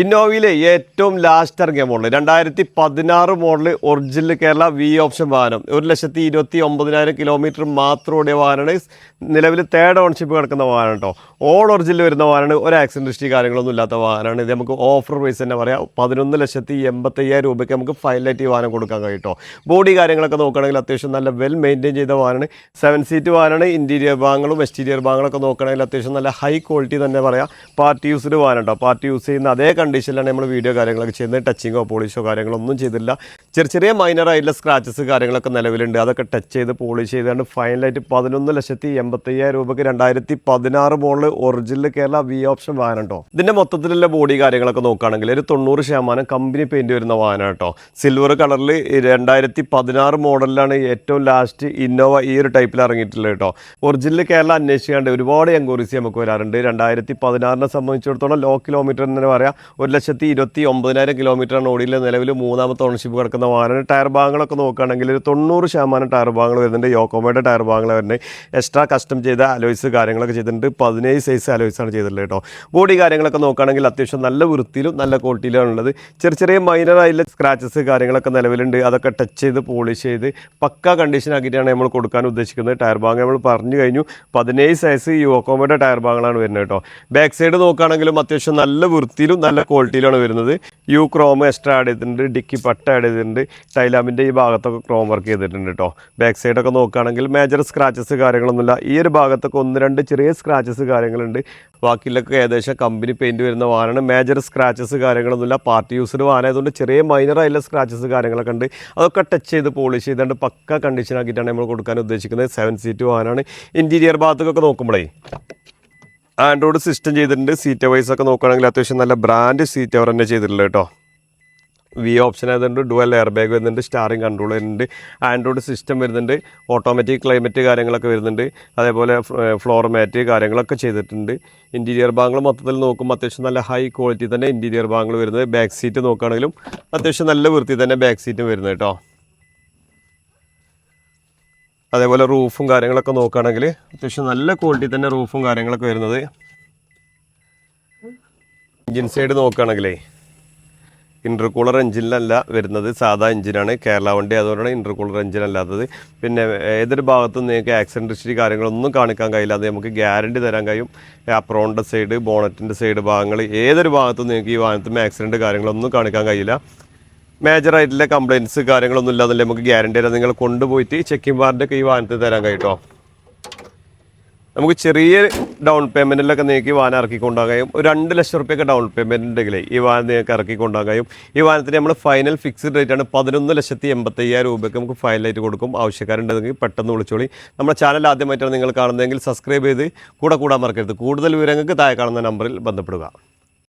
ഇന്നോവയിലെ ഏറ്റവും ലാസ്റ്റ് ഇറങ്ങിയ മോഡൽ രണ്ടായിരത്തി പതിനാറ് model original Kerala V option വാഹനം. ഒരു ലക്ഷത്തി ഇരുപത്തി ഒമ്പതിനായിരം കിലോമീറ്റർ മാത്രം ഓടിയ വാഹനമാണ്. നിലവിൽ തേർഡ് ഓൺഷിപ്പ് കിടക്കുന്ന വാഹനം കേട്ടോ ഓൾ ഒറിജിനൽ വരുന്ന വാഹനമാണ്. ഒരു ആക്സിഡന്റ് ഹിസ്റ്ററി കാര്യങ്ങളൊന്നും ഇല്ലാത്ത വാഹനമാണ്. ഇത് നമുക്ക് ഓഫർ പ്രൈസ് തന്നെ പറയാം. പതിനൊന്ന് ലക്ഷത്തി എൺപത്തയ്യായിരം രൂപയ്ക്ക് നമുക്ക് ഫൈനലായിട്ട് ഈ വാഹനം കൊടുക്കാൻ കഴിയും കേട്ടോ ബോഡി കാര്യങ്ങളൊക്കെ നോക്കുകയാണെങ്കിൽ അത്യാവശ്യം നല്ല വെൽ മെയിന്റെയിൻ ചെയ്ത വാഹനമാണ്. സെവൻ സീറ്റ് വാഹനമാണ്. ഇന്റീരിയർ ഭാഗങ്ങളും എക്സ്റ്റീരിയർ ഭാഗങ്ങളൊക്കെ നോക്കുകയാണെങ്കിൽ അത്യാവശ്യം നല്ല ഹൈ ക്വാളിറ്റി തന്നെ പറയാം. പാർട്ടി യൂസ്ഡ് വാഹനം കേട്ടോ പാർട്ടി യൂസ് ചെയ്യുന്ന അതേ കണ്ടീഷനിലാണ് നമ്മൾ വീഡിയോ കാര്യങ്ങളൊക്കെ ചെയ്യുന്നത്. ടച്ചിങ്ങോ പോളിഷോ കാര്യങ്ങളോ ഒന്നും ചെയ്തില്ല ചെറിയ ചെറിയ മൈനർ ആയിട്ടുള്ള സ്ക്രാച്ചസ് കാര്യങ്ങളൊക്കെ നിലവിലുണ്ട്. അതൊക്കെ ടച്ച് ചെയ്ത് പോളിഷ് ചെയ്തുകൊണ്ട് ഫൈനലായിട്ട് പതിനൊന്ന് ലക്ഷത്തി എൺപത്തയ്യായിരം രൂപയ്ക്ക് രണ്ടായിരത്തി പതിനാറ് മോളിൽ ഒറിജിനൽ കേരള വി ഓപ്ഷൻ വാഹനം കേട്ടോ ഇതിന്റെ മൊത്തത്തിലുള്ള ബോഡി കാര്യങ്ങളൊക്കെ നോക്കുകയാണെങ്കിൽ ഒരു തൊണ്ണൂറ് ശതമാനം കമ്പനി പെയിന്റ് വരുന്ന വാഹനം കേട്ടോ സിൽവർ കളറിൽ രണ്ടായിരത്തി പതിനാറ് മോഡലിലാണ് ഏറ്റവും ലാസ്റ്റ് ഇന്നോവ ഈ ഒരു ടൈപ്പിൽ ഇറങ്ങിയിട്ടുള്ളത് കേട്ടോ ഒറിജിനൽ കേരള അന്വേഷിക്കാണ്ട് ഒരുപാട് എൻക്വയറീസ് നമുക്ക് വരാറുണ്ട്. രണ്ടായിരത്തി പതിനാറിനെ സംബന്ധിച്ചിടത്തോളം ലോ കിലോമീറ്റർ എന്ന് പറയാം. ഒരു ലക്ഷത്തി ഇരുപത്തി ഒമ്പതിനായിരം കിലോമീറ്ററാണ് ഓടിയിൽ നിലവിൽ മൂന്നാമത്തെ ഓണർഷിപ്പ് കിടക്കുന്ന വാഹനം. ടയർ ഭാഗങ്ങളൊക്കെ നോക്കുകയാണെങ്കിൽ ഒരു തൊണ്ണൂറ് ശതമാനം ടയർ ഭാഗങ്ങൾ വരുന്നുണ്ട്. യോക്കോമയുടെ ടയർ ഭാഗങ്ങൾ വരുന്നത് എക്സ്ട്രാ കസ്റ്റം ചെയ്ത അലോയ്സ് കാര്യങ്ങളൊക്കെ ചെയ്തിട്ടുണ്ട്. പതിനേഴ് സൈസ് അലോയ്സ് ആണ് ചെയ്തിട്ടുള്ളത് കേട്ടോ. ബോഡി കാര്യങ്ങളൊക്കെ നോക്കുകയാണെങ്കിൽ അത്യാവശ്യം നല്ല വൃത്തിയിലും നല്ല ക്വാളിറ്റിയിലാണ് ഉള്ളത്. ചെറിയ ചെറിയ മൈനർ ആയിട്ടുള്ള സ്ക്രാച്ചസ് കാര്യങ്ങളൊക്കെ നിലവിലുണ്ട്. അതൊക്കെ ടച്ച് ചെയ്ത് പോളിഷ് ചെയ്ത് പക്ക കണ്ടീഷൻ ആക്കിയിട്ടാണ് നമ്മൾ കൊടുക്കാൻ ഉദ്ദേശിക്കുന്നത്. ടയർ ഭാഗം നമ്മൾ പറഞ്ഞു കഴിഞ്ഞു. പതിനേഴ് സൈസ് യോക്കോമയുടെ ടയർ ഭാഗങ്ങളാണ് വരുന്നത് കേട്ടോ. ബാക്ക് സൈഡ് നോക്കുകയാണെങ്കിലും അത്യാവശ്യം നല്ല വൃത്തിയിലും നല്ല ക്വാളിറ്റിയിലാണ് വരുന്നത്. യു ക്രോം എക്സ്ട്രാ ആഡ് ചെയ്തിട്ടുണ്ട് ഡിക്കി പട്ട ആഡ് ചെയ്തിട്ടുണ്ട് ടൈലാമിന്റെ ഈ ഭാഗത്തൊക്കെ ക്രോം വർക്ക് ചെയ്തിട്ടുണ്ട് കേട്ടോ ബാക്ക് സൈഡൊക്കെ നോക്കുകയാണെങ്കിൽ മേജർ സ്ക്രാച്ചസ് കാര്യങ്ങളൊന്നുമില്ല. ഈ ഒരു ഭാഗത്തൊക്കെ ഒന്ന് രണ്ട് ചെറിയ സ്ക്രാച്ചസ് കാര്യങ്ങളുണ്ട്. ബാക്കിയിലൊക്കെ ഏകദേശം കമ്പനി പെയിന്റ് വരുന്ന വാഹനമാണ് മേജർ സ്ക്രാച്ചസ് കാര്യങ്ങളൊന്നുമില്ല. പാർട്ടി യൂസിന് വാഹനമായതുകൊണ്ട് ചെറിയ മൈനർ ആയിട്ടുള്ള സ്ക്രാച്ചസ് കാര്യങ്ങളൊക്കെ ഉണ്ട്. അതൊക്കെ ടച്ച് ചെയ്ത് പോളിഷ് ചെയ്തുകൊണ്ട് പക്ക കണ്ടീഷൻ ആക്കിയിട്ടാണ് നമ്മൾ കൊടുക്കാൻ ഉദ്ദേശിക്കുന്നത്. Seven seat വാനാണ്. ഇന്റീരിയർ ഭാഗത്തൊക്കെ നോക്കുമ്പോഴേ ആൻഡ്രോയിഡ് സിസ്റ്റം ചെയ്തിട്ടുണ്ട്. സീറ്റ് വൈസ് ഒക്കെ നോക്കുകയാണെങ്കിൽ അത്യാവശ്യം നല്ല ബ്രാൻഡ് സീറ്റ് അവർ തന്നെ ചെയ്തിട്ടുള്ളത് കേട്ടോ. വി ഓപ്ഷൻ ആയതുകൊണ്ട് ഡുവൽ എയർ ബാഗ് വരുന്നുണ്ട് സ്റ്റാറിംഗ് കൺട്രോൾ വരുന്നുണ്ട് ആൻഡ്രോയിഡ് സിസ്റ്റം വരുന്നുണ്ട് ഓട്ടോമാറ്റിക് ക്ലൈമറ്റ് കാര്യങ്ങളൊക്കെ വരുന്നുണ്ട്. അതേപോലെ ഫ്ലോർ മാറ്റ് കാര്യങ്ങളൊക്കെ ചെയ്തിട്ടുണ്ട്. ഇന്റീരിയർ ഭാഗങ്ങൾ മൊത്തത്തിൽ നോക്കുമ്പോൾ അത്യാവശ്യം നല്ല ഹൈ ക്വാളിറ്റി തന്നെ ഇന്റീരിയർ ഭാഗങ്ങൾ വരുന്നത്. ബാക്ക് സീറ്റ് നോക്കുകയാണെങ്കിലും അത്യാവശ്യം നല്ല വൃത്തി തന്നെ ബാക്ക് സീറ്റും വരുന്നത് കേട്ടോ. അതേപോലെ റൂഫും കാര്യങ്ങളൊക്കെ നോക്കുകയാണെങ്കിൽ അത്യാവശ്യം നല്ല ക്വാളിറ്റി തന്നെ റൂഫും കാര്യങ്ങളൊക്കെ വരുന്നത്. എഞ്ചിൻ സൈഡ് നോക്കുകയാണെങ്കിലേ ഇന്റർകൂളർ എഞ്ചിനിലല്ല വരുന്നത്. സാധാ എഞ്ചിനാണ് കേരള വണ്ടി അതുകൊണ്ടാണ് ഇന്റർകൂളർ എഞ്ചിൻ അല്ലാത്തത്. പിന്നെ ഏതൊരു ഭാഗത്തും നിങ്ങൾക്ക് ആക്സിഡന്റ് ഹിസ്റ്ററി കാര്യങ്ങളൊന്നും കാണിക്കാൻ കഴിയില്ല. അത് നമുക്ക് ഗ്യാരണ്ടി തരാൻ കഴിയും. അപ്രോണിന്റെ സൈഡ് ബോണറ്റിന്റെ സൈഡ് ഭാഗങ്ങൾ ഏതൊരു ഭാഗത്തും നിങ്ങൾക്ക് ഈ വാഹനത്തിന് ആക്സിഡന്റ് കാര്യങ്ങളൊന്നും കാണിക്കാൻ കഴിയില്ല. മേജർ ആയിട്ടുള്ള കംപ്ലയിൻസ് കാര്യങ്ങളൊന്നും ഇല്ലാന്നല്ലേ നമുക്ക് ഗ്യാരണ്ടി തരാം. നിങ്ങൾ കൊണ്ടുപോയിട്ട് ചെക്കിംഗ് വാറന്റൊക്കെ ഈ വാഹനത്തിൽ തരാൻ കഴിയട്ടോ നമുക്ക് ചെറിയ ഡൗൺ പേയ്മെന്റിലൊക്കെ നിങ്ങൾക്ക് ഈ വാഹനം ഇറക്കി കൊണ്ടുപോകാൻ കഴിയും. ഒരു രണ്ട് ലക്ഷം റുപ്യൊക്കെ ഡൗൺ പേയ്മെന്റ് ഉണ്ടെങ്കിലേ ഈ വാഹനം നിങ്ങൾക്ക് ഇറക്കി കൊണ്ടുപോകാൻ കഴിയും. ഈ വാഹനത്തിന് നമ്മൾ ഫൈനൽ ഫിക്സ്ഡ് റേറ്റ് ആണ് പതിനൊന്ന് ലക്ഷത്തി എൺപത്തയ്യായിരം രൂപയ്ക്ക് നമുക്ക് ഫൈനലായിട്ട് കൊടുക്കും. ആവശ്യക്കാരുണ്ടെങ്കിൽ പെട്ടെന്ന് വിളിച്ചോളി. നമ്മുടെ ചാനൽ ആദ്യമായിട്ടാണ് നിങ്ങൾ കാണുന്നതെങ്കിൽ സബ്സ്ക്രൈബ് ചെയ്ത് കൂടെ കൂടാൻ മറക്കരുത്. കൂടുതൽ വിവരങ്ങൾക്ക് താഴെ കാണുന്ന നമ്പറിൽ ബന്ധപ്പെടുക.